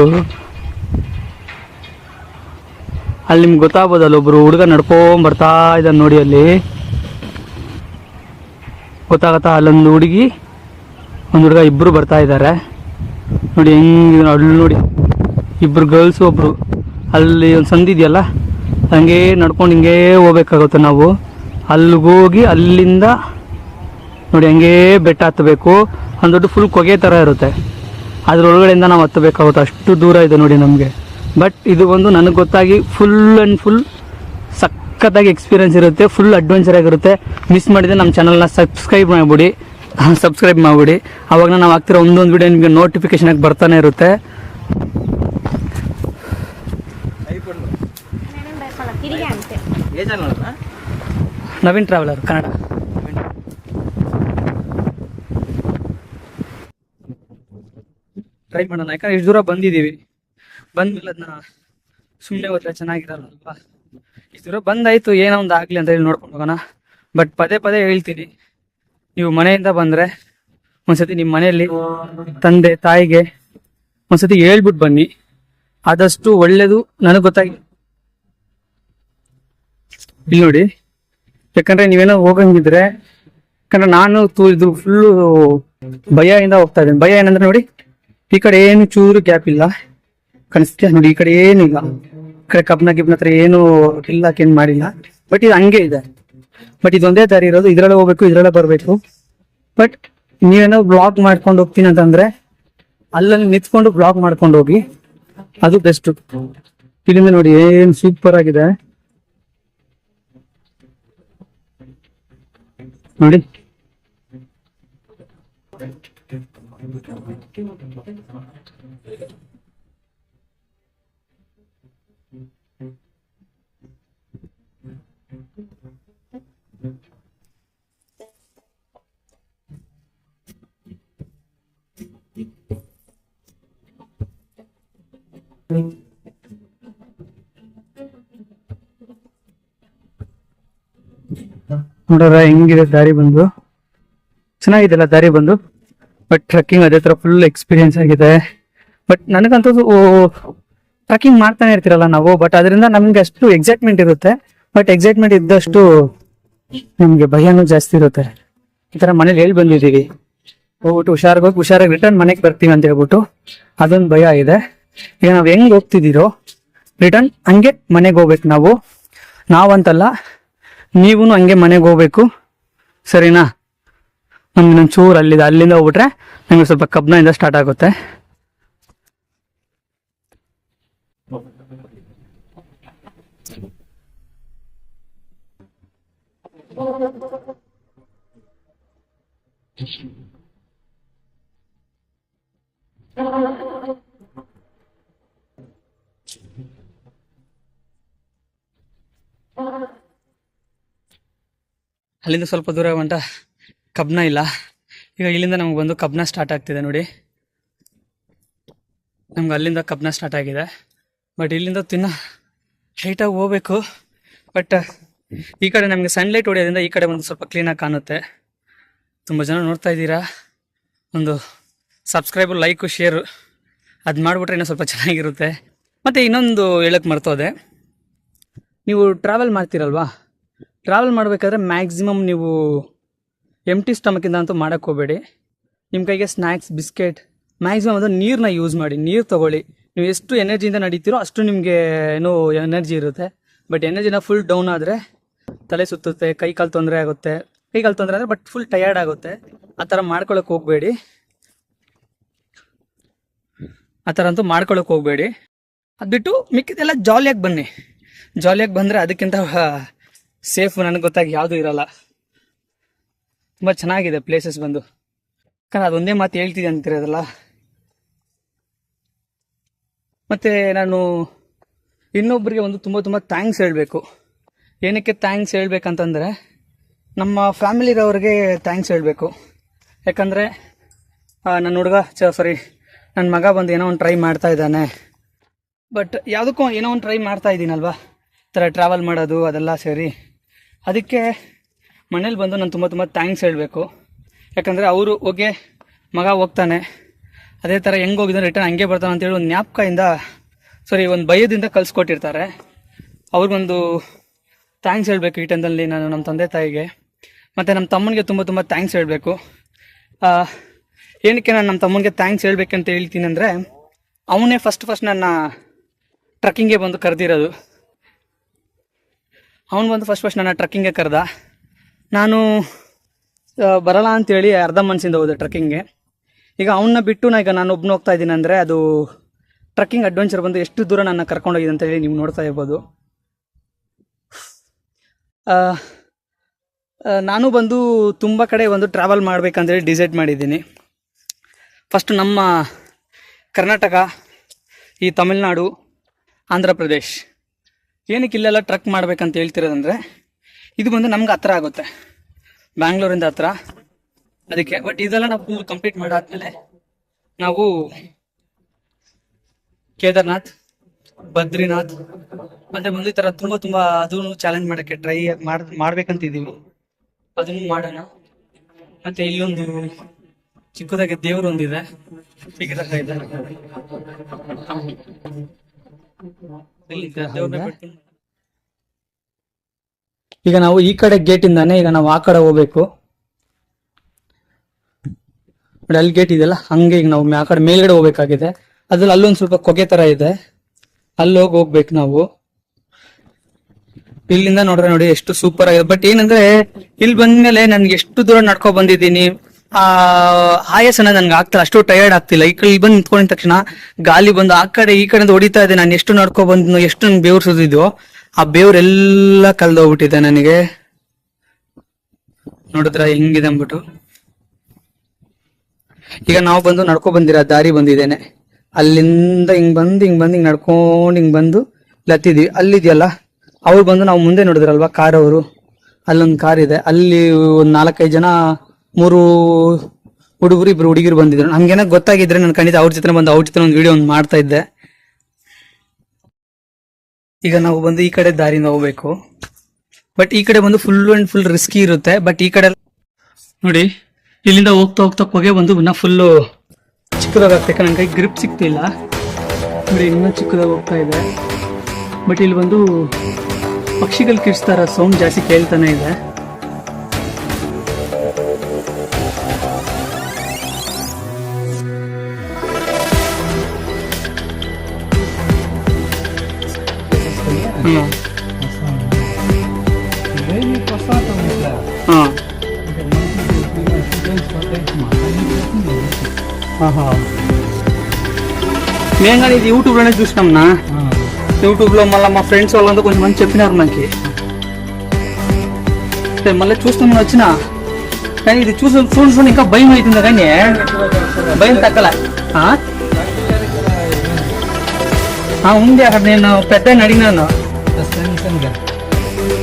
ಹೋಗ್ಬಿಟ್ಟು ಅಲ್ಲಿ ನಿಮ್ಗೆ ಗೊತ್ತಾಗ್ಬೋದಲ್ಲ ಒಬ್ಬರು ಹುಡುಗ ನಡ್ಕೊಂಡ್ ಬರ್ತಾ ಇದ್ದಾನೆ ನೋಡಿ ಅಲ್ಲಿ. ಗೊತ್ತಾಗತ್ತಾ? ಅಲ್ಲೊಂದು ಹುಡುಗಿ, ಒಂದು ಹುಡುಗ ಇಬ್ಬರು ಬರ್ತಾ ಇದ್ದಾರೆ ನೋಡಿ ಹೆಂಗೆ ಅಲ್ಲಿ ನೋಡಿ. ಇಬ್ಬರು ಗರ್ಲ್ಸು ಒಬ್ಬರು ಅಲ್ಲಿ ಒಂದು ಸಂದಿ ಇದೆಯಲ್ಲ, ಹಂಗೆ ನಡ್ಕೊಂಡು ಹಿಂಗೆ ಹೋಗ್ಬೇಕಾಗುತ್ತೆ ನಾವು. ಅಲ್ಲಿಗೋಗಿ ಅಲ್ಲಿಂದ ನೋಡಿ, ಹಂಗೆ ಬೆಟ್ಟ ಹತ್ತಬೇಕು. ಒಂದು ದೊಡ್ಡ ಫುಲ್ ಕೊಗೆ ಥರ ಇರುತ್ತೆ. ಅದರೊಳಗಡೆಯಿಂದ ನಾವು ಹತ್ತಬೇಕಾಗುತ್ತೆ. ಅಷ್ಟು ದೂರ ಇದೆ ನೋಡಿ ನಮಗೆ. ಬಟ್ ಇದು ಬಂದು ನನಗೆ ಗೊತ್ತಾಗಿ ಫುಲ್ ಆ್ಯಂಡ್ ಫುಲ್ ಸಖತ್ತಾಗಿ ಎಕ್ಸ್ಪೀರಿಯನ್ಸ್ ಇರುತ್ತೆ. ಫುಲ್ ಅಡ್ವೆಂಚರ್ ಆಗಿರುತ್ತೆ. ಮಿಸ್ ಮಾಡಿದರೆ ನಮ್ಮ ಚಾನಲ್ನ ಸಬ್ಸ್ಕ್ರೈಬ್ ಮಾಡಿಬಿಡಿ. ಸಬ್ಸ್ಕ್ರೈಬ್ ಮಾಡಿಬಿಡಿ. ಆವಾಗ ನಾವು ಹಾಕ್ತಿರೋ ಒಂದೊಂದು ವಿಡಿಯೋ ನಿಮಗೆ ನೋಟಿಫಿಕೇಶನ್ ಆಗಿ ಬರ್ತಾನೆ ಇರುತ್ತೆ. ನವೀನ್ ಟ್ರಾವೆಲರ್ ಕನ್ನಡ. ಟ್ರೈ ಮಾಡೋಣ. ಯಾಕಂದ್ರೆ ಇಷ್ಟು ದೂರ ಬಂದಿದ್ದೀವಿ. ಬಂದ್ಮೇಲೆ ಅದನ್ನ ಸುಮ್ಮನೆ ಹೋದ್ರೆ ಚೆನ್ನಾಗಿರಲ್ಲ ಇಷ್ಟು ದೂರ ಬಂದಾಯ್ತು, ಏನೋ ಒಂದು ಆಗಲಿ ಅಂತ ಹೇಳಿ ನೋಡ್ಕೊಂಡು ಹೋಗೋಣ. ಬಟ್ ಪದೇ ಪದೇ ಹೇಳ್ತೀನಿ. ನೀವು ಮನೆಯಿಂದ ಬಂದ್ರೆ ಒಂದ್ಸತಿ ನಿಮ್ಮ ಮನೆಯಲ್ಲಿ ತಂದೆ, ತಾಯಿಗೆ ಒಂದ್ಸತಿ ಹೇಳ್ಬಿಟ್ ಬನ್ನಿ. ಆದಷ್ಟು ಒಳ್ಳೇದು ನನಗೆ ಗೊತ್ತಾಗಿ ಇಲ್ಲಿ ನೋಡಿ. ಯಾಕಂದ್ರೆ ನೀವೇನೋ ಹೋಗಂಗಿದ್ರೆ ಯಾಕಂದ್ರೆ ನಾನು ತೂ ಇದು ಫುಲ್ಲು ಭಯ ಇಂದ ಹೋಗ್ತಾ ಇದ್ದೀನಿ. ಭಯ ಏನಂದ್ರೆ ನೋಡಿ ಈ ಕಡೆ ಏನು ಚೂರು ಗ್ಯಾಪ್ ಇಲ್ಲ. ಕಾಣಿಸ್ತೀಯ ನೋಡಿ, ಈ ಕಡೆ ಏನು ಇಲ್ಲ. ಈ ಕಡೆ ಕಬ್ನ ಗಿಬ್ನ ಹತ್ರ ಏನು ಇಲ್ಲ ಏನ್ ಮಾಡಿಲ್ಲ. ಬಟ್ ಇದು ಹಂಗೆ ಇದೆ. ಬಟ್ ಇದೊಂದೇ ದಾರಿ ಇರೋದು. ಇದ್ರಲ್ಲೇ ಹೋಗ್ಬೇಕು, ಇದ್ರಲ್ಲೇ ಬರಬೇಕು. ಬಟ್ ನೀವೇನೋ ಬ್ಲಾಗ್ ಮಾಡ್ಕೊಂಡು ಹೋಗ್ತೀನಿ ಅಂತಂದ್ರೆ, ಅಲ್ಲಲ್ಲಿ ನಿಂತ್ಕೊಂಡು ಬ್ಲಾಗ್ ಮಾಡ್ಕೊಂಡು ಹೋಗಿ, ಅದು ಬೆಸ್ಟ್ ಇಲ್ಲಿಂದ ನೋಡಿ, ಏನ್ ಸೂಪರ್ ಆಗಿದೆ. ನೋಡಿ. ನೋಡ್ರ ಹೆಂಗಿದೆ ದಾರಿ ಬಂದು ಚೆನ್ನಾಗಿದೆಲ್ಲ ದಾರಿ ಬಂದು? ಬಟ್ ಟ್ರಕ್ಕಿಂಗ್ ಅದೇ ಥರ ಫುಲ್ ಎಕ್ಸ್ಪೀರಿಯನ್ಸ್ ಆಗಿದೆ. ಬಟ್ ನನಗಂತೂ ಟ್ರಕ್ಕಿಂಗ್ ಮಾಡ್ತಾನೆ ಇರ್ತಿರಲ್ಲ ನಾವು ಬಟ್ ಅದರಿಂದ ನಮ್ಗೆ ಅಷ್ಟು ಎಕ್ಸೈಟ್ಮೆಂಟ್ ಇರುತ್ತೆ. ಬಟ್ ಎಕ್ಸೈಟ್ಮೆಂಟ್ ಇದ್ದಷ್ಟು ನಮಗೆ ಭಯನೂ ಜಾಸ್ತಿ ಇರುತ್ತೆ. ಈ ಥರ ಮನೇಲಿ ಹೇಳಿ ಬಂದಿದ್ದೀವಿ? ಹೋಗ್ಬಿಟ್ಟು ಹುಷಾರಾಗಿ ಹೋಗಿ, ಹುಷಾರಾಗಿ ರಿಟರ್ನ್ ಮನೆಗೆ ಬರ್ತೀವಿ ಅಂತ ಹೇಳ್ಬಿಟ್ಟು ಅದೊಂದು ಭಯ ಇದೆ. ಈಗ ನಾವು ಹೆಂಗೆ ಹೋಗ್ತಿದ್ದೀರೋ ರಿಟರ್ನ್ ಹಂಗೆ ಮನೆಗೆ ಹೋಗ್ಬೇಕು ನಾವು. ನಾವಂತಲ್ಲ ನೀವು ಹಂಗೆ ಮನೆಗೆ ಹೋಗ್ಬೇಕು. ಸರಿನಾ? ನಮ್ಗೆ ಇನ್ನೊಂದು ಚೂರು ಅಲ್ಲಿದೆ. ಅಲ್ಲಿಂದ ಹೋಗ್ಬಿಟ್ರೆ ನಮಗೆ ಸ್ವಲ್ಪ ಕಬ್ಬಿಣದಿಂದ ಸ್ಟಾರ್ಟ್ ಆಗುತ್ತೆ. ಅಲ್ಲಿಂದ ಸ್ವಲ್ಪ ದೂರ ಹೊಂಟ ಕಬ್ನ ಇಲ್ಲ. ಈಗ ಇಲ್ಲಿಂದ ನಮ್ಗೆ ಬಂದು ಕಬ್ನ ಸ್ಟಾರ್ಟ್ ಆಗ್ತಿದೆ ನೋಡಿ. ನಮ್ಗೆ ಅಲ್ಲಿಂದ ಕಬ್ನ ಸ್ಟಾರ್ಟ್ ಆಗಿದೆ. ಬಟ್ ಇಲ್ಲಿಂದ ತಿನ್ನ ಹೈಟಾಗಿ ಹೋಗ್ಬೇಕು. ಬಟ್ ಈ ಕಡೆ ನಮಗೆ ಸನ್ಲೈಟ್ ಹೊಡೆಯೋದ್ರಿಂದ ಈ ಕಡೆ ಒಂದು ಸ್ವಲ್ಪ ಕ್ಲೀನಾಗಿ ಕಾಣುತ್ತೆ. ತುಂಬ ಜನ ನೋಡ್ತಾ ಇದ್ದೀರಾ? ಒಂದು ಸಬ್ಸ್ಕ್ರೈಬು ಲೈಕು ಶೇರು ಅದು ಮಾಡಿಬಿಟ್ರೆ ಇನ್ನೂ ಸ್ವಲ್ಪ ಚೆನ್ನಾಗಿರುತ್ತೆ. ಮತ್ತು ಇನ್ನೊಂದು ಹೇಳಕ್ಕೆ ಮರ್ತೋದೆ. ನೀವು ಟ್ರಾವೆಲ್ ಮಾಡ್ತೀರಲ್ವಾ? ಟ್ರಾವೆಲ್ ಮಾಡಬೇಕಾದ್ರೆ ಮ್ಯಾಕ್ಸಿಮಮ್ ನೀವು ಎಂಟಿ ಸ್ಟಮಕಿಂದ ಅಂತೂ ಮಾಡೋಕ್ಕೆ ಹೋಗಬೇಡಿ. ನಿಮ್ಮ ಕೈಗೆ ಸ್ನ್ಯಾಕ್ಸ್ ಬಿಸ್ಕೆಟ್ ಮ್ಯಾಕ್ಸಿಮಮ್ ಅದು ನೀರನ್ನ ಯೂಸ್ ಮಾಡಿ, ನೀರು ತಗೊಳ್ಳಿ. ನೀವು ಎಷ್ಟು ಎನರ್ಜಿಯಿಂದ ನಡೀತೀರೋ ಅಷ್ಟು ನಿಮಗೆ ಏನೋ ಎನರ್ಜಿ ಇರುತ್ತೆ. ಬಟ್ ಎನರ್ಜಿನ ಫುಲ್ ಡೌನ್ ಆದರೆ ತಲೆ ಸುತ್ತುತ್ತೆ, ಕೈ ಕಾಲು ತೊಂದರೆ ಆಗುತ್ತೆ. ಕೈ ಕಾಲು ತೊಂದರೆ ಆದರೆ ಬಟ್ ಫುಲ್ ಟಯರ್ಡ್ ಆಗುತ್ತೆ. ಆ ಥರ ಮಾಡ್ಕೊಳಕ್ಕೆ ಹೋಗಬೇಡಿ. ಆ ಥರ ಅಂತೂ ಮಾಡ್ಕೊಳಕ್ಕೆ ಹೋಗಬೇಡಿ. ಅದು ಬಿಟ್ಟು ಮಿಕ್ಕಿದೆಲ್ಲ ಜಾಲಿಯಾಗಿ ಬನ್ನಿ. ಜಾಲಿಯಾಗಿ ಬಂದರೆ ಅದಕ್ಕಿಂತ ಸೇಫ್ ನನಗೆ ಗೊತ್ತಾಗಿ ಯಾವುದೂ ಇರಲ್ಲ. ತುಂಬ ಚೆನ್ನಾಗಿದೆ ಪ್ಲೇಸಸ್ ಬಂದು. ಯಾಕಂದ್ರೆ ಅದೊಂದೇ ಮಾತು ಹೇಳ್ತಿದೆ ಅಂತಿರೋದಲ್ಲ? ಮತ್ತೆ ನಾನು ಇನ್ನೊಬ್ಬರಿಗೆ ಒಂದು ತುಂಬ ತುಂಬ ಥ್ಯಾಂಕ್ಸ್ ಹೇಳಬೇಕು. ಏನಕ್ಕೆ ಥ್ಯಾಂಕ್ಸ್ ಹೇಳಬೇಕಂತಂದರೆ, ನಮ್ಮ ಫ್ಯಾಮಿಲಿರವ್ರಿಗೆ ಥ್ಯಾಂಕ್ಸ್ ಹೇಳಬೇಕು. ಯಾಕಂದರೆ ನನ್ನ ಹುಡುಗ ಚ ಸಾರಿ ನನ್ನ ಮಗ ಬಂದು ಏನೋ ಒಂದು ಟ್ರೈ ಮಾಡ್ತಾ ಇದ್ದಾನೆ. ಬಟ್ ಯಾವುದಕ್ಕೂ ಏನೋ ಒಂದು ಟ್ರೈ ಮಾಡ್ತಾ ಇದ್ದೀನಲ್ವಾ? ಈ ಥರ ಟ್ರಾವೆಲ್ ಮಾಡೋದು, ಅದೆಲ್ಲ ಸೇರಿ. ಅದಕ್ಕೆ ಮನೇಲಿ ಬಂದು ನಾನು ತುಂಬ ತುಂಬ ಥ್ಯಾಂಕ್ಸ್ ಹೇಳಬೇಕು. ಯಾಕಂದರೆ ಅವರು, ಓಕೆ, ಮಗ ಹೋಗ್ತಾನೆ. ಅದೇ ಥರ ಹೆಂಗೆ ಹೋಗಿದ್ದಾನೆ ರಿಟರ್ನ್ ಹಂಗೆ ಬರ್ತಾನೆ ಅಂತೇಳಿ ಒಂದು ಜ್ಞಾಪಕದಿಂದ ಸಾರಿ ಒಂದು ಭಯದಿಂದ ಕಲ್ಸ್ಕೊಟ್ಟಿರ್ತಾರೆ. ಅವ್ರಿಗೊಂದು ಥ್ಯಾಂಕ್ಸ್ ಹೇಳಬೇಕು ಈ ಟೈಮ್ದಲ್ಲಿ ನಾನು ನಮ್ಮ ತಂದೆ ತಾಯಿಗೆ. ಮತ್ತು ನಮ್ಮ ತಮ್ಮನಿಗೆ ತುಂಬ ತುಂಬ ಥ್ಯಾಂಕ್ಸ್ ಹೇಳಬೇಕು. ಏನಕ್ಕೆ ನಾನು ನಮ್ಮ ತಮ್ಮನಿಗೆ ಥ್ಯಾಂಕ್ಸ್ ಹೇಳ್ಬೇಕಂತ ಹೇಳ್ತೀನಿ ಅಂದರೆ, ಅವನೇ ಫಸ್ಟ್ ಫಸ್ಟ್ ನನ್ನ ಟ್ರಕ್ಕಿಂಗೇ ಬಂದು ಕರೆದಿರೋದು. ಅವನು ಬಂದು ಫಸ್ಟ್ ಫಸ್ಟ್ ನನ್ನ ಟ್ರಕ್ಕಿಂಗೇ ಕರೆದ. ನಾನು ಬರಲ್ಲ ಅಂತೇಳಿ ಅರ್ಧ ಮನಸ್ಸಿಂದ ಹೋದೆ ಟ್ರಕ್ಕಿಂಗ್ಗೆ. ಈಗ ಅವನ್ನ ಬಿಟ್ಟು ನಾ ಈಗ ನಾನು ಒಬ್ಬನ ಹೋಗ್ತಾ ಇದ್ದೀನಿ ಅಂದರೆ ಅದು ಟ್ರಕ್ಕಿಂಗ್ ಅಡ್ವೆಂಚರ್ ಬಂದು ಎಷ್ಟು ದೂರ ನನ್ನ ಕರ್ಕೊಂಡೋಗಿದೆ ಅಂತ ಹೇಳಿ ನೀವು ನೋಡ್ತಾ ಇರ್ಬೋದು. ನಾನು ಬಂದು ತುಂಬ ಕಡೆ ಒಂದು ಟ್ರಾವೆಲ್ ಮಾಡಬೇಕಂದ್ರೆ ಡಿಸೈಡ್ ಮಾಡಿದ್ದೀನಿ. ಫಸ್ಟ್ ನಮ್ಮ ಕರ್ನಾಟಕ, ಈ ತಮಿಳ್ನಾಡು, ಆಂಧ್ರ ಪ್ರದೇಶ್. ಏನಕ್ಕೆ ಇಲ್ಲೆಲ್ಲ ಟ್ರಕ್ ಮಾಡ್ಬೇಕಂತ ಹೇಳ್ತಿರೋದಂದ್ರೆ ಇದು ಬಂದು ನಮ್ಗೆ ಹತ್ರ ಆಗುತ್ತೆ. ಬ್ಯಾಂಗ್ಳೂರಿಂದ ಹತ್ರ. ಅದಕ್ಕೆ ಬಟ್ ಇದೆಲ್ಲ ನಾವು ಕಂಪ್ಲೀಟ್ ಮಾಡಾದ್ಮೇಲೆ ನಾವು ಕೇದಾರ್ನಾಥ್ ಬದ್ರಿನಾಥ್ ಮತ್ತೆ ಮುಂದೆ ಈ ತರ ತುಂಬಾ ತುಂಬಾ ಅದನ್ನು ಚಾಲೆಂಜ್ ಮಾಡಕ್ಕೆ ಟ್ರೈ ಮಾಡ್ ಮಾಡ್ಬೇಕಂತಿದೀವಿ ಅದನ್ನು ಮಾಡೋಣ. ಮತ್ತೆ ಇಲ್ಲೊಂದು ಚಿಕ್ಕದಾಗಿ ದೇವ್ರು ಒಂದಿದೆ ಇದೆ ಈಗ ನಾವು ಈ ಕಡೆ ಗೇಟ್ ಇಂದಾನೆ ಈಗ ನಾವು ಆ ಕಡೆ ಹೋಗ್ಬೇಕು. ನೋಡಿ, ಅಲ್ಲಿ ಗೇಟ್ ಇದೆಯಲ್ಲ? ಹಂಗೆ ಈಗ ನಾವು ಆ ಕಡೆ ಮೇಲ್ಗಡೆ ಹೋಗ್ಬೇಕಾಗಿದೆ. ಅದ್ರಲ್ಲಿ ಅಲ್ಲೊಂದು ಸ್ವಲ್ಪ ಕೊಗೆ ತರ ಇದೆ. ಅಲ್ಲಿ ಹೋಗಿ ಹೋಗ್ಬೇಕು ನಾವು. ಇಲ್ಲಿಂದ ನೋಡ್ರೆ ನೋಡಿ ಎಷ್ಟು ಸೂಪರ್ ಆಗಿದೆ. ಬಟ್ ಏನಂದ್ರೆ, ಇಲ್ಲಿ ಬಂದ್ಮೇಲೆ ನನ್ಗೆ ಎಷ್ಟು ದೂರ ನಡ್ಕೊ ಬಂದಿದ್ದೀನಿ, ಆ, ಆಯಾಸನ ನನ್ಗೆ ಆಗ್ತಿಲ್ಲ ಅಷ್ಟು ಟಯರ್ಡ್ ಆಗ್ತಿಲ್ಲ. ಈ ಕಡೆ ಇಲ್ಲಿ ಬಂದು ನಿಂತ್ಕೊಂಡಿದ ತಕ್ಷಣ ಗಾಲಿ ಬಂದು ಆ ಕಡೆ ಈ ಕಡೆ ಹೊಡಿತಾ ಇದೆ. ನಾನು ಎಷ್ಟು ನಡ್ಕೊ ಬಂದ್ನೋ, ಎಷ್ಟು ನನ್ ಬೇವ್ರು ಸುರಿದಿದ್ವೋ ಆ ಬೇವ್ರೆಲ್ಲ ಕಲ್ದೋಗ್ಬಿಟ್ಟಿದೆ ನನಗೆ. ನೋಡಿದ್ರ ಹೆಂಗಿದೆ ಅಂದ್ಬಿಟ್ಟು. ಈಗ ನಾವು ಬಂದು ನಡ್ಕೊ ಬಂದಿರ, ದಾರಿ ಬಂದಿದ್ದೇನೆ ಅಲ್ಲಿಂದ ಹಿಂಗ್ ಬಂದು ಹಿಂಗ್ ಬಂದು, ಹಿಂಗ್ ನಡ್ಕೊಂಡು ಹಿಂಗ್ ಬಂದು ಲತ್ತಿದ್ವಿ. ಅಲ್ಲಿದ್ಯಲ್ಲ, ಅವ್ರು ಬಂದು ನಾವು ಮುಂದೆ ನೋಡಿದ್ರಲ್ವಾ, ಕಾರ್ ಅವರು. ಅಲ್ಲೊಂದು ಕಾರ್ ಇದೆ. ಅಲ್ಲಿ ಒಂದ್ ನಾಲ್ಕೈದು ಜನ, ಮೂರು ಹುಡುಗರು, ಇಬ್ರು ಹುಡುಗಿರು ಬಂದಿದ್ರು. ನಮ್ಗೇನ ಗೊತ್ತಾಗಿದ್ರೆ ನಾನು ಖಂಡಿತ ಅವ್ರ ಜೊತೆ ಬಂದು, ಅವ್ರ ಜೊತೆ ಒಂದು ವಿಡಿಯೋ ಒಂದು ಮಾಡ್ತಾ ಇದ್ದೆ. ಈಗ ನಾವು ಬಂದು ಈ ಕಡೆ ದಾರಿಯಿಂದ ಹೋಗ್ಬೇಕು ಬಟ್ ಈ ಕಡೆ ಬಂದು ಫುಲ್ ಅಂಡ್ ಫುಲ್ ರಿಸ್ಕಿ ಇರುತ್ತೆ. ಬಟ್ ಈ ಕಡೆ ನೋಡಿ, ಇಲ್ಲಿಂದ ಹೋಗ್ತಾ ಹೋಗ್ತಾ ಹೋಗಿ ಬಂದು ನಾ ಫುಲ್ಲು ಚಿಕ್ಕದಾಗತ್ತೆ. ನನ್ನ ಕೈ ಗ್ರಿಪ್ ಸಿಗ್ತಿಲ್ಲ ನೋಡಿ, ಇನ್ನೂ ಚಿಕ್ಕದಾಗ ಹೋಗ್ತಾ ಇದೆ. ಬಟ್ ಇಲ್ಲಿ ಬಂದು ಪಕ್ಷಿಗಳು ಕಿರ್ಸ್ತಾರ ಸೌಂಡ್ ಜಾಸ್ತಿ ಕೇಳ್ತಾನೆ ಇದೆ. మేము కానీ ఇది యూట్యూబ్లోనే చూసినాంనా యూట్యూబ్లో మళ్ళీ మా ఫ్రెండ్స్ వాళ్ళంతా కొంచెం మంది చెప్పినారు నాకు మళ్ళీ చూస్తామని వచ్చిన కానీ ఇది చూసి చూసి చూసి ఇంకా భయం అవుతుంది కానీ భయం తగ్గల ఉంది అక్కడ నేను పెద్ద అడిగినాను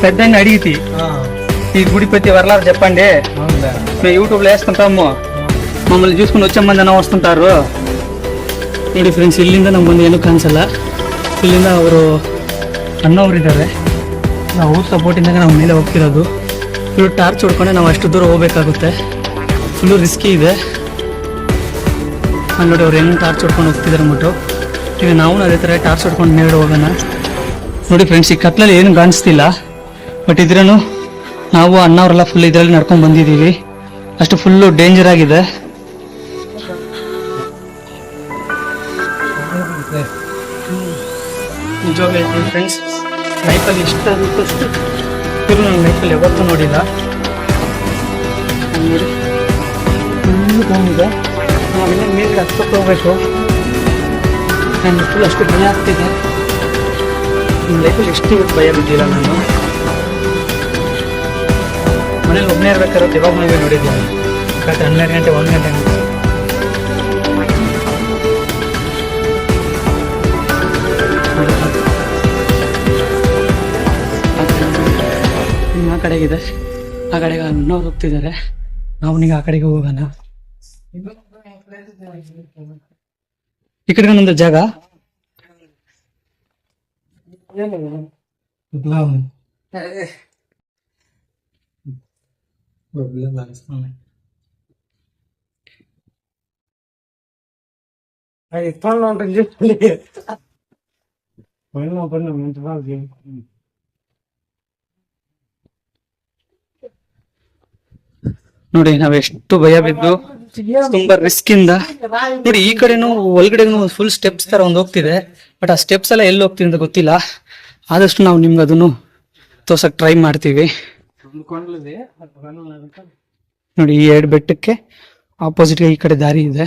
పెద్దని అడిగితే ఈ గుడిపతి వరలారు చెప్పండి మేము యూట్యూబ్లో వేస్తుంటాము మమ్మల్ని చూసుకుని వచ్చే మంది అన్న వస్తుంటారు ನೋಡಿ ಫ್ರೆಂಡ್ಸ್ ಇಲ್ಲಿಂದ ನಮಗೆ ಒಂದು ಏನೂ ಕಾಣಿಸಲ್ಲ. ಇಲ್ಲಿಂದ ಅವರು ಅಣ್ಣವ್ರು ಇದ್ದಾರೆ ನಾವು ಸಪೋರ್ಟಿಂದಾಗ ನಾವು ಮೇಲೆ ಹೋಗ್ತಿರೋದು. ಇವರು ಟಾರ್ಚ್ ಹೊಡ್ಕೊಂಡೆ ನಾವು ಅಷ್ಟು ದೂರ ಹೋಗ್ಬೇಕಾಗುತ್ತೆ. ಫುಲ್ಲು ರಿಸ್ಕಿ ಇದೆ. ನೋಡಿ ಅವ್ರು ಹೆಂಗೆ ಟಾರ್ಚ್ ಹೊಡ್ಕೊಂಡು ಹೋಗ್ತಿದ್ದಾರೆ ಅಂದ್ಬಿಟ್ಟು. ಈಗ ನಾವು ಅದೇ ಥರ ಟಾರ್ಚ್ ಹೊಡ್ಕೊಂಡು ಮೇಲೆ ಹೋಗೋಣ. ನೋಡಿ ಫ್ರೆಂಡ್ಸ್ ಈ ಕತ್ಲಲ್ಲಿ ಏನು ಕಾಣಿಸ್ತಿಲ್ಲ. ಬಟ್ ಇದ್ರೂ ನಾವು ಅಣ್ಣವರೆಲ್ಲ ಫುಲ್ ಇದರಲ್ಲಿ ನಡ್ಕೊಂಡು ಬಂದಿದ್ದೀವಿ. ಅಷ್ಟು ಫುಲ್ಲು ಡೇಂಜರ್ ಆಗಿದೆ. ನಿಜವಾಗ್ಲೂ ಫ್ರೆಂಡ್ಸ್ ಲೈಫಲ್ಲಿ ಎಷ್ಟಾಗುತ್ತೋ ಅಷ್ಟು ಇವರು ನನ್ನ ಲೈಫಲ್ಲಿ ಯಾವತ್ತೂ ನೋಡಿಲ್ಲ. ನಾನ್ ನೋಡಿ ಫುಲ್ಲು ಬಂದಿದೆ. ನಾವಿನ್ನ ಮೇಲ್ಗೆ ಹತ್ಕೊತ ಹೋಗ್ಬೇಕು. ನನಗೆ ಫುಲ್ ಅಷ್ಟು ಭಯ ಆಗ್ತಿದೆ. ನನ್ನ ಲೈಫಲ್ಲಿ ಎಷ್ಟು ಇವತ್ತು ಭಯ ಬಿದ್ದಿಲ್ಲ ನಾನು. ಮನೇಲಿ ಒಬ್ಬನೇ ಇರ್ಬೇಕಾದ್ರೆ ಯಾವಾಗ ಮನೆಗೆ ನೋಡಿದ್ದೀನಿ. ಕರೆಕ್ಟ್ ಹನ್ನೆರಡು ಗಂಟೆ, ಒಂದು ಗಂಟೆ ಆ ಕಡೆಗಿದೆ. ಆ ಕಡೆಗೆ ಅನ್ನೋರು ಹೋಗ್ತಿದ್ದಾರೆ. ನಾವು ನಿಮಗೆ ಆ ಕಡೆಗೆ ಹೋಗೋಣ. ಈ ಕಡೆಗೆ ಒಂದು ಜಾಗ. అది ఇస్తాను ఉంటుంది చెప్పండి పైన పడిన మంచి బాగా ನೋಡಿ ನಾವ್ ಎಷ್ಟು ಭಯ ಬಿದ್ದು ತುಂಬಾ ರಿಸ್ಕ್ ಇಂದ ನೋಡಿ, ಈ ಕಡೆನು ಒಳಗಡೆನು ಫುಲ್ ಸ್ಟೆಪ್ಸ್ ತರ ಒಂದು ಹೋಗ್ತಿದೆ. ಬಟ್ ಆ ಸ್ಟೆಪ್ಸ್ ಎಲ್ಲ ಎಲ್ಲಿ ಹೋಗ್ತಿದೆ ಅಂತ ಗೊತ್ತಿಲ್ಲ. ಆದಷ್ಟು ನಾವು ನಿಮ್ಗೆ ಅದನ್ನು ತೋರ್ಸಕ್ ಟ್ರೈ ಮಾಡ್ತೀವಿ. ನೋಡಿ, ಈ ಎರಡು ಬೆಟ್ಟಕ್ಕೆ ಆಪೋಸಿಟ್ ಈ ಕಡೆ ದಾರಿ ಇದೆ.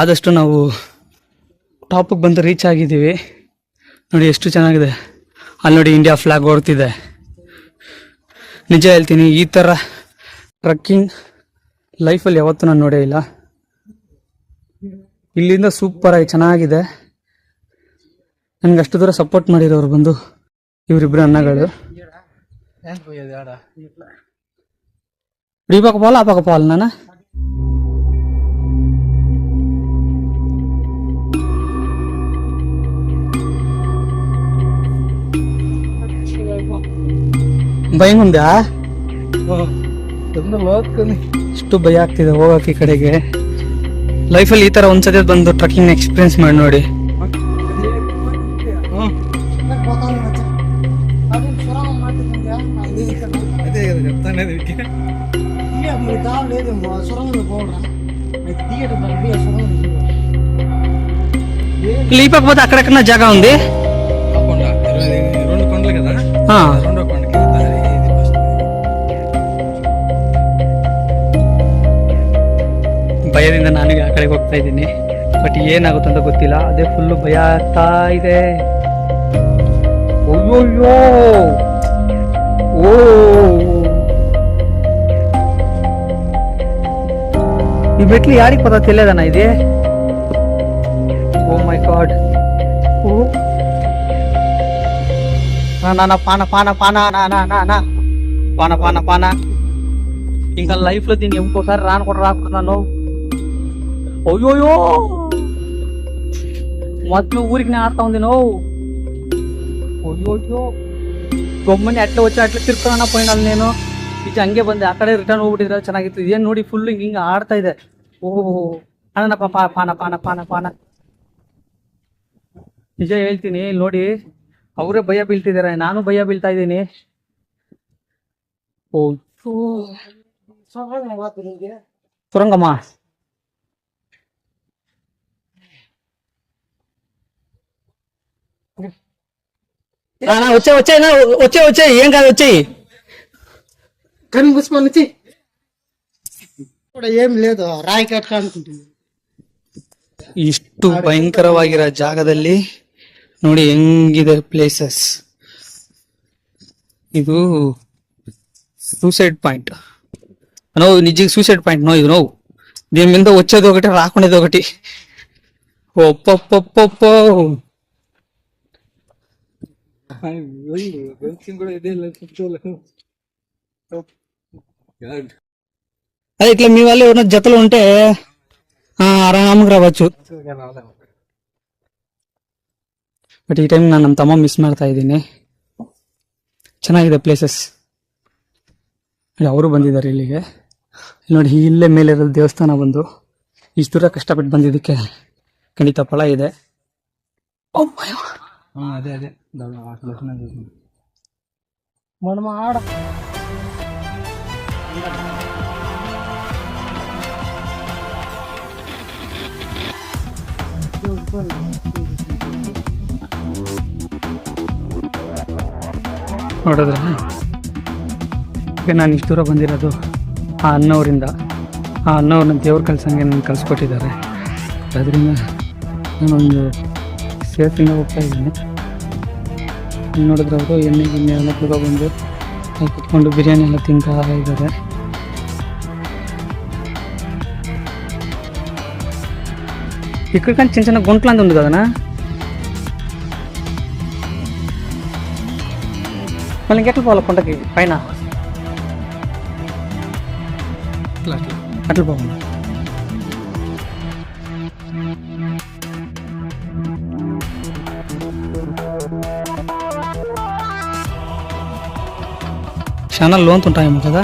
ಆದಷ್ಟು ನಾವು ಟಾಪಿಗೆ ಬಂದು ರೀಚ್ ಆಗಿದ್ದೀವಿ. ನೋಡಿ, ಎಷ್ಟು ಚೆನ್ನಾಗಿದೆ. ಅಲ್ಲಿ ನೋಡಿ ಇಂಡಿಯಾ ಫ್ಲಾಗ್ ಓಡ್ತಿದೆ. ನಿಜ ಹೇಳ್ತೀನಿ, ಈ ಥರ ಟ್ರಕ್ಕಿಂಗ್ ಲೈಫಲ್ಲಿ ಯಾವತ್ತೂ ನಾನು ನೋಡೇ ಇಲ್ಲ. ಇಲ್ಲಿಂದ ಸೂಪರಾಗಿ ಚೆನ್ನಾಗಿದೆ. ನನಗೆ ಅಷ್ಟು ದೂರ ಸಪೋರ್ಟ್ ಮಾಡಿರೋರು ಬಂದು ಇವರಿಬ್ಬರು ಅನ್ನಗಳು ರೀಬಾಕ ಪಾಲ್ ಆಪಾಕ ಪಾಲ್ ನಾನು? ಭಯ ಮುಂದೆ ಟನಲ್ ಹೋಗ್ತಾನೆ ಇಷ್ಟು ಭಯ ಆಗ್ತಿದೆ ಹೋಗೋಕೆ ಈ ಕಡೆಗೆ ಲೈಫಲ್ಲಿ ಈ ಥರ ಒಂದ್ಸತಿ ಬಂದು ಟ್ರಕ್ಕಿಂಗ್ ಎಕ್ಸ್ಪೀರಿಯನ್ಸ್ ಮಾಡಿ ನೋಡಿ క్లీపకపోతే అక్కడక్కడ జాగా ఉంది ಆ ಕಡೆಗೆ ಹೋಗ್ತಾ ಇದ್ದೀನಿ ಬಟ್ ಏನಾಗುತ್ತೆ ಅಂತ ಗೊತ್ತಿಲ್ಲ ಅದೇ ಫುಲ್ಲು ಭಯ ಆಗ್ತಾ ಇದೆ ಅಯ್ಯೋಯ್ಯೋ ಓ ಈ ಮೆಟ್ಲು ಯಾರಿಗೆ ಪದ ತಿಳಿಯದನ ಇದೆ ಓ ಮೈ ಗಾಡ್ ఓ నా నా నా పాన పాన పాన నా నా నా నా పాన పాన పాన ఇంకా లైఫ్ లో దీన్ని ఇంకోసారి రాను కూడా రాకున్నాను ಅಯ್ಯೋಯ್ಯೋ ಮೊದ್ಲು ಊರಿಗೆ ನಾ ಆಡ್ತಾ ಒಂದಿನೋ ಅಯ್ಯೋಯ್ಯೋ ಒಮ್ಮನೆ ಅಟ್ಲೆ ಹೊಚ್ಚ ಅಟ್ಲೆ ತಿರ್ಕೊಳ್ಳೋಣ ಫೈನಲ್ ನೀನು ಈಚೆ ಹಂಗೆ ಬಂದೆ ಆ ಕಡೆ ರಿಟರ್ನ್ ಹೋಗ್ಬಿಟ್ಟಿದ್ರೆ ಚೆನ್ನಾಗಿತ್ತು ಇದೇನು ನೋಡಿ ಫುಲ್ ಹಿಂಗೆ ಹಿಂಗೆ ಆಡ್ತಾ ಇದೆ ಓಹೋ ಅಣ್ಣ ಪಾಪ ಪಾನ ಪಾನ ಪಾನ ಪಾನ ನಿಜ ಹೇಳ್ತೀನಿ ನೋಡಿ ಅವರೇ ಭಯ ಬೀಳ್ತಿದ್ದಾರೆ ನಾನು ಭಯ ಬೀಳ್ತಾ ಇದ್ದೀನಿ ಓ ಸುರಂಗಮ್ಮ వచ్చే వచ్చే నా వచ్చే వచ్చే ఏం కాదు వచ్చేయి కన్ను మూసుకొని వచ్చి కూడా ఏం లేదు రాయి కట్ట అనుకుంటుంది ಇಷ್ಟು ಭಯಂಕರವಾಗಿರೋ ಜಾಗದಲ್ಲಿ ನೋಡಿ ಹೆಂಗಿದೆ ಪ್ಲೇಸಸ್ ಇದು సూసైడ్ పాయింట్ నో నిజంగా సూసైడ్ పాయింట్ నో ఇది నో దీని మీద వచ్చేది ఒకటి రాకునేది ఒకటి ఒప్పొప్పొప్పొప్పో ಬೆಂಚಿನ ಕೂಡ ಇದೆ ಇಲ್ಲ ಕೂತ್ಕೊಳ್ಳು. God. అదే ఇట్లా మీ వాళ్ళు ఎవరైనా జతలు ఉంటే ఆ, ఆరాంగా రావచ్చు ಬಟ್ ಈ ಟೈಮ್ ನಾನು ನಮ್ಮ ತಮ್ಮ ಮಿಸ್ ಮಾಡ್ತಾ ಇದ್ದೀನಿ ಚೆನ್ನಾಗಿದೆ ಪ್ಲೇಸಸ್ ಅವರು ಬಂದಿದ್ದಾರೆ ಇಲ್ಲಿಗೆ ಇಲ್ಲಿ ನೋಡಿ ಇಲ್ಲೇ ಮೇಲೆ ಇರೋದು ದೇವಸ್ಥಾನ ಬಂದು ಇಷ್ಟು ದೂರ ಕಷ್ಟಪಟ್ಟು ಬಂದಿದ್ದಕ್ಕೆ ಖಂಡಿತ ಫಲ ಇದೆ Oh my God. ಹಾ, ಅದೇ ಅದೇ ದೊಡ್ಡ ಆ ಲಕ್ಷಣ ಇದೆ. మనం ఆడ ನೋಡಿದ್ರೆ ಈಗ ನಾನು ಇಷ್ಟು ದೂರ ಬಂದಿರೋದು ಆ ಅಣ್ಣವರಿಂದ ಆ ಅಣ್ಣವ್ರನ್ನ ದೇವ್ರ ಕಳ್ಸಂಗೆ ನನಗೆ ಕಳಿಸ್ಕೊಟ್ಟಿದ್ದಾರೆ ಅದರಿಂದ ನಾನೊಂದು ಸೇಫಿಂದ ಹೋಗ್ತಾ ಇದ್ದೀನಿ ಇಲ್ಲಿ ನೋಡಿದ್ರೆ ಅವರು ಎಣ್ಣೆ ಗಿಣ್ಣೆ ಎಲ್ಲ ಬಂದು ಅಲ್ಲಿ ಕುತ್ಕೊಂಡು ಬಿರಿಯಾನಿ ಎಲ್ಲ ತಿಂತಾ ಇದ್ದಾರೆ ఇక్కడ కానీ చిన్న చిన్న గుంటలంది ఉంది కదనా మళ్ళీ ఇంకెట్లా పోవాలి కొండకి పైన అట్లా అట్లా అట్లా పోవాలి చాలా లోన్స్ ఉంటాయేమో కదా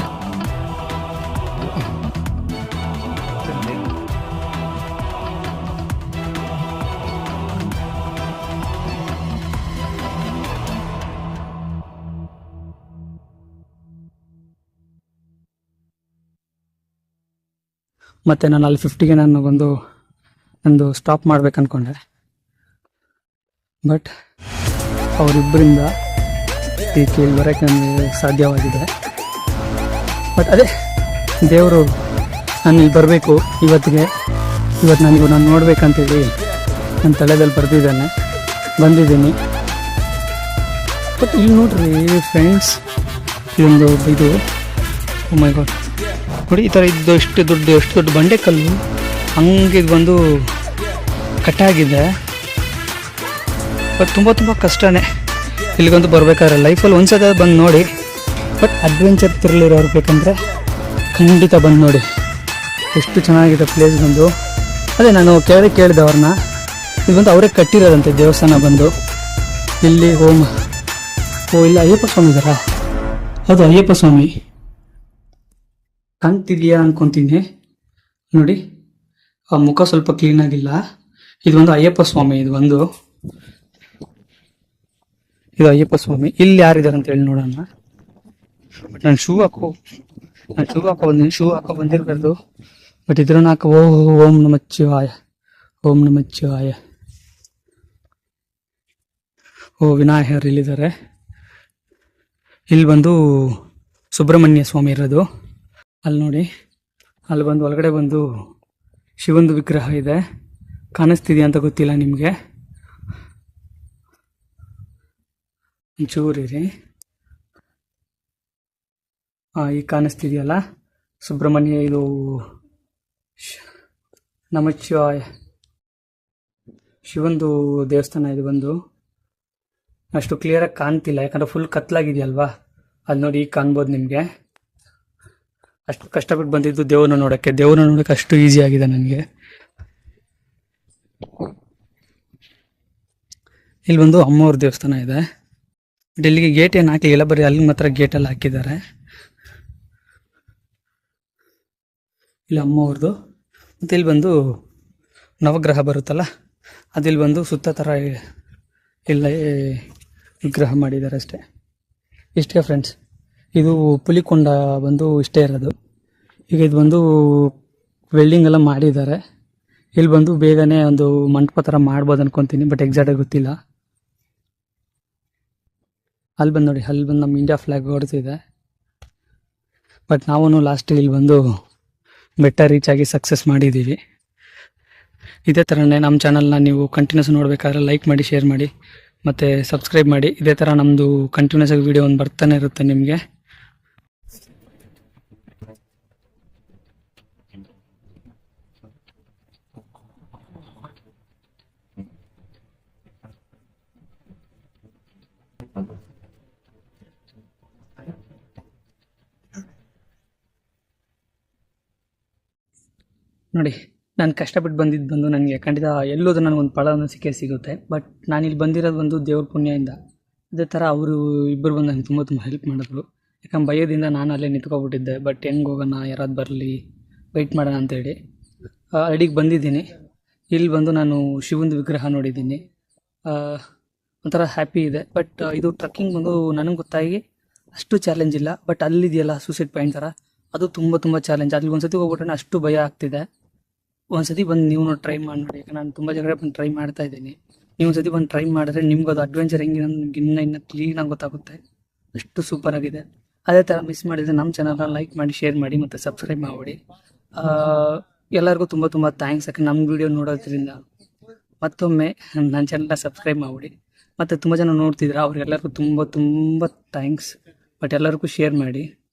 ಮತ್ತೆ ನಾನು ಅಲ್ಲಿ ಫಿಫ್ಟಿಗೆ ನಾನು ಒಂದು ನಂದು ಸ್ಟಾಪ್ ಮಾಡ್ಬೇಕು ಅನ್ಕೊಂಡೆ ಬಟ್ ಅವರಿಬ್ಬರಿಂದ ಕೇಳಿ ಬರೋಕ್ಕೆ ನನಗೆ ಸಾಧ್ಯವಾಗಿದೆ. ಬಟ್ ಅದೇ, ದೇವರು ನಾನು ಇಲ್ಲಿ ಬರಬೇಕು, ಇವತ್ತಿಗೆ, ಇವತ್ತು ನನಗೂ ನಾನು ನೋಡ್ಬೇಕಂತೇಳಿ ನನ್ನ ತಲೆದಲ್ಲಿ ಬರೆದಿದ್ದಾನೆ, ಬಂದಿದ್ದೀನಿ. ಬಟ್ ಇಲ್ಲಿ ನೋಡ್ರಿ ಫ್ರೆಂಡ್ಸ್ ಇದೊಂದು ಇದು. ಮೈ ಗಾಡ್ ನೋಡಿ, ಈ ಥರ ಇದ್ದು ಎಷ್ಟು ದೊಡ್ಡ ಎಷ್ಟು ದೊಡ್ಡ ಬಂಡೆಕಲ್ಲು, ಹಂಗೆ ಇದು ಬಂದು ಕಟ್ಟಾಗಿದೆ. ಬಟ್ ತುಂಬ ತುಂಬ ಕಷ್ಟನೇ. ಇಲ್ಲಿಗಂತೂ ಬರಬೇಕಾದ್ರೆ ಲೈಫಲ್ಲಿ ಒಂದ್ಸಲ ಬಂದು ನೋಡಿ. ಬಟ್ ಅಡ್ವೆಂಚರ್ ತಿರ್ಲಿರೋರು ಬೇಕಂದರೆ ಖಂಡಿತ ಬಂದು ನೋಡಿ. ಎಷ್ಟು ಚೆನ್ನಾಗಿದೆ ಪ್ಲೇಸ್ ಬಂದು. ಅದೇ ನಾನು ಕೇಳಿ ಕೇಳಿದೆ ಅವ್ರನ್ನ. ಇದು ಬಂದು ಅವರೇ ಕಟ್ಟಿರೋದಂತೆ ದೇವಸ್ಥಾನ ಬಂದು. ಇಲ್ಲಿ ಹೋಮ. ಓ, ಇಲ್ಲ ಅಯ್ಯಪ್ಪ ಸ್ವಾಮಿ ಇದ್ದಾರಾ ಹೌದು ಅಯ್ಯಪ್ಪ ಸ್ವಾಮಿ. ಕಾಣ್ತಿದ್ಯಾ ಅನ್ಕೊಂತೀನಿ. ನೋಡಿ, ಆ ಮುಖ ಸ್ವಲ್ಪ ಕ್ಲೀನಾಗಿಲ್ಲ ಇದು ಒಂದು ಅಯ್ಯಪ್ಪ ಸ್ವಾಮಿ ಇದು ಒಂದು ಇದು ಅಯ್ಯಪ್ಪ ಸ್ವಾಮಿ ಇಲ್ಲಿ ಯಾರಿದ್ದಾರೆ ಅಂತ ಹೇಳಿ ನೋಡೋಣ. ನಾನು ಶೂ ಹಾಕೋ, ನಾನು ಶೂ ಹಾಕೋ ಬಂದಿನಿ. ಶೂ ಹಾಕೋ ಬಂದಿರ್ಬಾರ್ದು. ಬಟ್ ಇದ್ರ ಹಾಕೋ. ಓ, ಓಂ ನಮ ಶಿವಾಯ. ಓಂ ನಮ ಶಿವಾಯ. ಓ, ವಿನಾಯಕರು ಇಲ್ಲಿದ್ದಾರೆ. ಇಲ್ಲಿ ಬಂದು ಸುಬ್ರಹ್ಮಣ್ಯ ಸ್ವಾಮಿ ಇರೋದು. ಅಲ್ಲಿ ನೋಡಿ, ಅಲ್ಲಿ ಬಂದು ಒಳಗಡೆ ಬಂದು ಶಿವಂದು ವಿಗ್ರಹ ಇದೆ. ಕಾಣಿಸ್ತಿದೆಯಾ ಅಂತ ಗೊತ್ತಿಲ್ಲ ನಿಮಗೆ. ಒಂಚೂರಿರಿ ಹಾಂ ಈಗ ಕಾಣಿಸ್ತಿದೆಯಲ್ಲ? ಸುಬ್ರಹ್ಮಣ್ಯ, ಇದು ಶ್- ಶಿವ ಶಿವಂದು ದೇವಸ್ಥಾನ ಇದು ಬಂದು. ಅಷ್ಟು ಕ್ಲಿಯರಾಗಿ ಕಾಣ್ತಿಲ್ಲ, ಯಾಕಂದ್ರೆ ಫುಲ್ ಕತ್ಲಾಗಿದೆಯಲ್ವಾ? ಅಲ್ಲಿ ನೋಡಿ ಈಗ ಕಾಣ್ಬೋದು ನಿಮಗೆ. ಅಷ್ಟು ಕಷ್ಟಪಟ್ಟು ಬಂದಿದ್ದು ದೇವ್ರನ್ನ ನೋಡೋಕ್ಕೆ. ದೇವ್ರನ್ನ ನೋಡೋಕ್ಕೆ ಅಷ್ಟು ಈಸಿ ಆಗಿದೆ ನನಗೆ. ಇಲ್ಲಿ ಬಂದು ಅಮ್ಮವ್ರ ದೇವಸ್ಥಾನ ಇದೆ. ಬಟ್ ಇಲ್ಲಿಗೆ ಗೇಟ್ ಏನು ಹಾಕಲಿಲ್ಲ ಬರೀ ಅಲ್ಲಿ ಮಾತ್ರ ಗೇಟಲ್ಲಿ ಹಾಕಿದ್ದಾರೆ. ಇಲ್ಲಿ ಅಮ್ಮವ್ರದ್ದು ಮತ್ತು ಇಲ್ಲಿ ಬಂದು ನವಗ್ರಹ ಬರುತ್ತಲ್ಲ, ಅದಿಲ್ಲಿ ಬಂದು ಸುತ್ತ ಥರ ಇಲ್ಲ ವಿಗ್ರಹ ಮಾಡಿದ್ದಾರೆ ಅಷ್ಟೇ. ಇಷ್ಟೇ ಫ್ರೆಂಡ್ಸ್ ಇದು ಪುಲಿಕೊಂಡ ಬಂದು ಇಷ್ಟೇ ಇರೋದು. ಈಗ ಇದು ಬಂದು ವೆಲ್ಡಿಂಗ್ ಎಲ್ಲ ಮಾಡಿದ್ದಾರೆ. ಇಲ್ಲಿ ಬಂದು ಬೇಗನೆ ಒಂದು ಮಂಟಪ ಥರ ಮಾಡ್ಬೋದು ಅನ್ಕೊತೀನಿ ಬಟ್ ಎಕ್ಸಾಕ್ಟಾಗಿ ಗೊತ್ತಿಲ್ಲ. ಅಲ್ಲಿ ಬಂದು ನೋಡಿ ಅಲ್ಲಿ ಬಂದು ನಮ್ಮ ಇಂಡಿಯಾ ಫ್ಲ್ಯಾಗ್ ಹೊಡ್ತಿದೆ ಬಟ್ ನಾವು ಲಾಸ್ಟ್ ಇಲ್ಲಿ ಬಂದು ಬೆಟ್ಟ ರೀಚ್ ಆಗಿ ಸಕ್ಸಸ್ ಮಾಡಿದ್ದೀವಿ ಇದೇ ಥರನೇ ನಮ್ಮ ಚಾನಲ್ನ ನೀವು ಕಂಟಿನ್ಯೂಸ್ ನೋಡಬೇಕಾದ್ರೆ ಲೈಕ್ ಮಾಡಿ ಶೇರ್ ಮಾಡಿ, ಮತ್ತು ಸಬ್ಸ್ಕ್ರೈಬ್ ಮಾಡಿ. ಇದೇ ಥರ ನಮ್ಮದು ಕಂಟಿನ್ಯೂಸ್ ಆಗಿ ವೀಡಿಯೋ ಒಂದು ಬರ್ತಾನೆ ಇರುತ್ತೆ ನಿಮಗೆ. ನೋಡಿ, ನಾನು ಕಷ್ಟಪಟ್ಟು ಬಂದಿದ್ದು ಬಂದು ನನಗೆ ಖಂಡಿತ ಎಲ್ಲೋದು ನನಗೊಂದು ಫಲವನ್ನು ಸಿಕ್ಕೇ ಸಿಗುತ್ತೆ. ಬಟ್ ನಾನು ಇಲ್ಲಿ ಬಂದಿರೋದು ಒಂದು ದೇವ್ರ ಪುಣ್ಯದಿಂದ. ಇದೇ ಥರ ಅವರು ಇಬ್ಬರು ಬಂದು ನನಗೆ ತುಂಬ ತುಂಬ ಹೆಲ್ಪ್ ಮಾಡಿದ್ರು. ಯಾಕಂದ್ರೆ ಭಯದಿಂದ ನಾನು ಅಲ್ಲೇ ನಿಂತ್ಕೊಬಿಟ್ಟಿದ್ದೆ. ಬಟ್ ಹೆಂಗೆ ಹೋಗೋಣ ಯಾರಾದ್ರು ಬರಲಿ ವೆಯ್ಟ್ ಮಾಡೋಣ ಅಂತೇಳಿ. ಅಡಿಗೆ ಬಂದಿದ್ದೀನಿ. ಇಲ್ಲಿ ಬಂದು ನಾನು ಶಿವಂದು ವಿಗ್ರಹ ನೋಡಿದ್ದೀನಿ. ಒಂಥರ ಹ್ಯಾಪಿ ಇದೆ. ಬಟ್ ಇದು ಟ್ರಕ್ಕಿಂಗ್ ಬಂದು ನನಗೆ ಗೊತ್ತಾಗಿ ಅಷ್ಟು ಚಾಲೆಂಜ್ ಇಲ್ಲ. ಬಟ್ ಅಲ್ಲಿದೆಯಲ್ಲ ಸೂಸೈಡ್ ಪಾಯಿಂಟ್ ಥರ ಅದು ತುಂಬ ತುಂಬ ಚಾಲೆಂಜ್ ಅಲ್ಲಿ ಒಂದ್ಸತಿ ಹೋಗ್ಬಿಟ್ರೆ ಅಷ್ಟು ಭಯ ಆಗ್ತಿದೆ. ಒಂದ್ಸತಿ ಬಂದು ನೀವು ಟ್ರೈ ಮಾಡಿ ನೋಡಿ. ಯಾಕಂದ್ರೆ ನಾನು ತುಂಬ ಜಾಗ ಬಂದು ಟ್ರೈ ಮಾಡ್ತಾ ಇದ್ದೀನಿ. ನೀವು ಒಂದ್ಸತಿ ಬಂದು ಟ್ರೈ ಮಾಡಿದ್ರೆ ನಿಮ್ಗೆ ಅದು ಅಡ್ವೆಂಚರ್ ಹೆಂಗೆ ನಿಮ್ಗೆ ಇನ್ನೂ ಇನ್ನೂ ಕ್ಲೀನಾಗಿ ಗೊತ್ತಾಗುತ್ತೆ. ಅಷ್ಟು ಸೂಪರ್ ಆಗಿದೆ. ಅದೇ ಥರ ಮಿಸ್ ಮಾಡಿದರೆ ನಮ್ಮ ಚಾನಲ್ನ ಲೈಕ್ ಮಾಡಿ ಶೇರ್ ಮಾಡಿ ಮತ್ತು ಸಬ್ಸ್ಕ್ರೈಬ್ ಮಾಡಿ ಎಲ್ಲರಿಗೂ ತುಂಬ ತುಂಬ ಥ್ಯಾಂಕ್ಸ್ ಯಾಕೆ ನಮ್ಮ ವಿಡಿಯೋ ನೋಡೋದ್ರಿಂದ ಮತ್ತೊಮ್ಮೆ ನನ್ನ ಚಾನಲ್ನ ಸಬ್ಸ್ಕ್ರೈಬ್ ಮಾಡಿಬಿಡಿ. ಮತ್ತು ತುಂಬ ಜನ ನೋಡ್ತಿದ್ರೆ, ಅವ್ರಿಗೆಲ್ಲರಿಗೂ ತುಂಬ ತುಂಬ ಥ್ಯಾಂಕ್ಸ್ ಬಟ್ ಎಲ್ಲರಿಗೂ ಶೇರ್ ಮಾಡಿ.